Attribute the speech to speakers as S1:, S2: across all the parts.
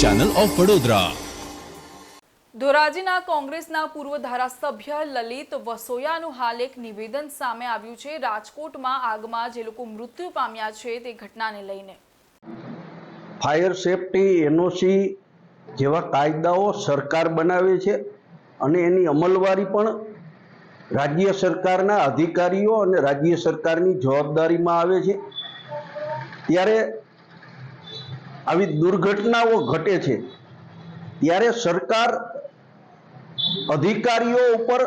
S1: Channel of Vadodara
S2: ધોરાજીના કોંગ્રેસના પૂર્વ ધારાસભ્ય લલિત વસોયાનું હાલ એક નિવેદન સામે આવ્યું છે. રાજકોટમાં આગમાં જે લોકો મૃત્યુ પામ્યા છે તે ઘટનાને લઈને.
S3: ફાયર સેફટી એનઓસી જેવા કાયદાઓ સરકાર બનાવે છે અને એની અમલવારી પણ રાજ્ય સરકારના અધિકારીઓ અને રાજ્ય સરકારની જવાબદારીમાં આવે છે. ત્યારે આવી દુર્ઘટનાઓ ઘટે છે. ત્યારે સરકાર અધિકારીઓ ઉપર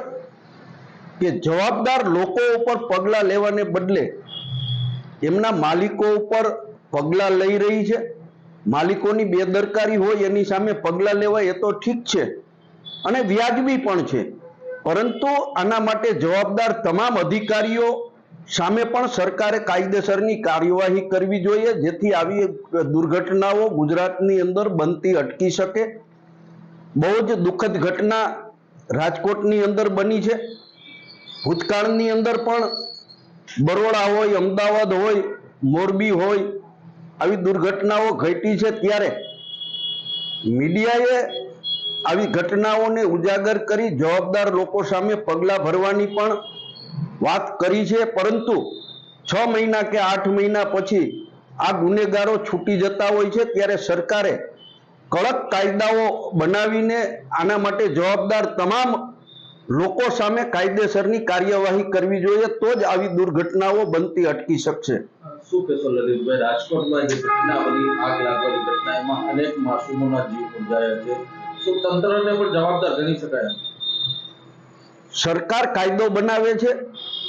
S3: કે જવાબદાર લોકો ઉપર પગલાં લેવાને બદલે એમના માલિકો ઉપર પગલાં લઈ રહી છે. માલિકોની બેદરકારી હોય એની સામે પગલાં લેવાય એ તો ઠીક છે અને વ્યાજબી પણ છે. પરંતુ આના માટે જવાબદાર તમામ અધિકારીઓ સામે પણ સરકારે કાયદેસરની કાર્યવાહી કરવી જોઈએ, જેથી આવી દુર્ઘટનાઓ ગુજરાતની અંદર બનતી અટકી શકે. બહુ જ દુઃખદ ઘટના રાજકોટની અંદર બની છે. ભૂતકાળની અંદર પણ બરોડા હોય, અમદાવાદ હોય, મોરબી હોય, આવી દુર્ઘટનાઓ ઘટી છે ત્યારે. મીડિયાએ આવી ઘટનાઓને ઉજાગર કરી જવાબદાર લોકો સામે પગલાં ભરવાની પણ વાત કરી છે પરંતુ છ મહિના કે આઠ મહિના પછી આ ગુનેગારો છૂટી જતા હોય છે ત્યારે સરકારે કડક કાયદાઓ બનાવીને આના માટે જવાબદાર તમામ લોકો સામે કાયદેસરની કાર્યવાહી કરવી જોઈએ તો જ આવી દુર્ઘટનાઓ બનતી અટકી શકશે.
S4: શું કહેશો લલિતભાઈ રાજકોટમાં જે ઘટના બની આગ લાગવાની ઘટના એમાં અનેક માસૂમોના જીવ ગુંજાયા છે. શું તંત્રને પણ જવાબદાર ગણી શકાય
S3: સરકાર કાયદો બનાવે છે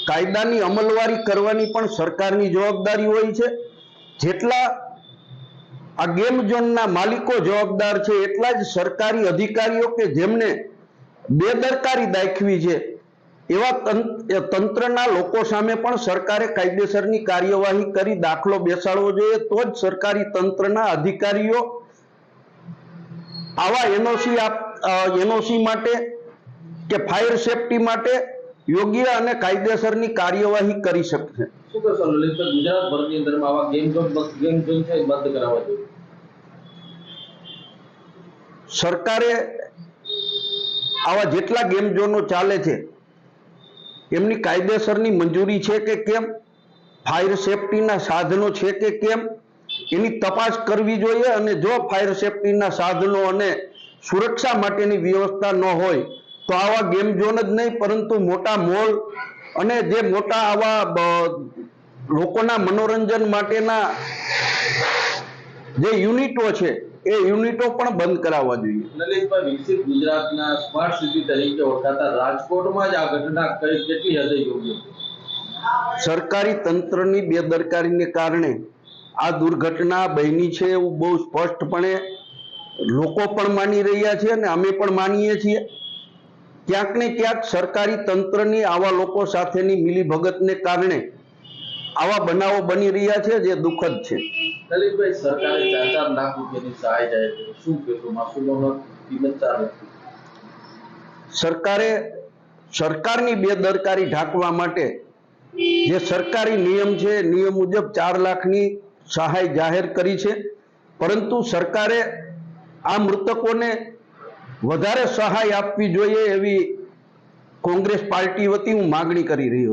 S3: કાયદાની અમલવારી કરવાની પણ સરકારની જવાબદારી હોય છે. જેટલા આ ગેમ ઝોનના માલિકો જવાબદાર છે, એટલા જ સરકારી અધિકારીઓ કે જેમને બેદરકારી દાખવી છે, એવા તંત્ર- તંત્રના લોકો સામે પણ સરકારે કાયદેસરની કાર્યવાહી કરી દાખલો બેસાડવો જોઈએ, તો જ સરકારી તંત્રના અધિકારીઓ આવા એનઓસી એનઓસી માટે કે ફાયર સેફટી માટે યોગ્ય અને કાયદેસરની કાર્યવાહી કરી શકશે.
S4: શું કહેશો લલિતભાઈ ગુજરાતભરની અંદરમાં આવા ગેમ ઝોન ગેમ ઝોન છે બંધ કરાવવા જોઈએ.
S3: સરકારે આવા જેટલા ગેમ ઝોનો ચાલે છે એમની કાયદેસરની મંજૂરી છે કે કેમ? ફાયર સેફટીના સાધનો છે કે કેમ? એની તપાસ કરવી જોઈએ અને જો ફાયર સેફટીના સાધનો અને સુરક્ષા માટેની વ્યવસ્થા ન હોય તો આવા ગેમ ઝોન જ નહીં પરંતુ મોટા મોલ અને જે મોટા આવા લોકોના મનોરંજન માટેના જે યુનિટો છે એ યુનિટો પણ બંધ કરાવવા જોઈએ.
S4: લલિતભાઈ વિકસિત ગુજરાતના સ્માર્ટ સિટી તરીકે ઓળખાતા રાજકોટમાં જ આ ઘટના કેટલી હદે યોગ્ય
S3: સરકારી તંત્રની બેદરકારીને કારણે આ દુર્ઘટના બની છે એવું બહુ સ્પષ્ટપણે લોકો પણ માની રહ્યા છે અને અમે પણ માનીએ છીએ. ક્યાંક ને ક્યાંક સરકારી તંત્રની આવા લોકો સાથેની મિલીભગતને કારણે આવા બનાવો બની રહ્યા છે જે દુઃખદ છે.
S4: સરકારે ચાર ચાર લાખ રૂપિયાની સહાય જાહેર શું કહેશો માસૂમોનો કિંમત ચાર
S3: સરકારે સરકારની બેદરકારી ઢાંકવા માટે જે સરકારી નિયમ છે નિયમ મુજબ ચાર લાખની સહાય જાહેર કરી છે. પરંતુ સરકારે આ મૃતકોને વધારે સહાય આપવી જોઈએ એવી કોંગ્રેસ પાર્ટી વતી હું માગણી કરી રહ્યો છું.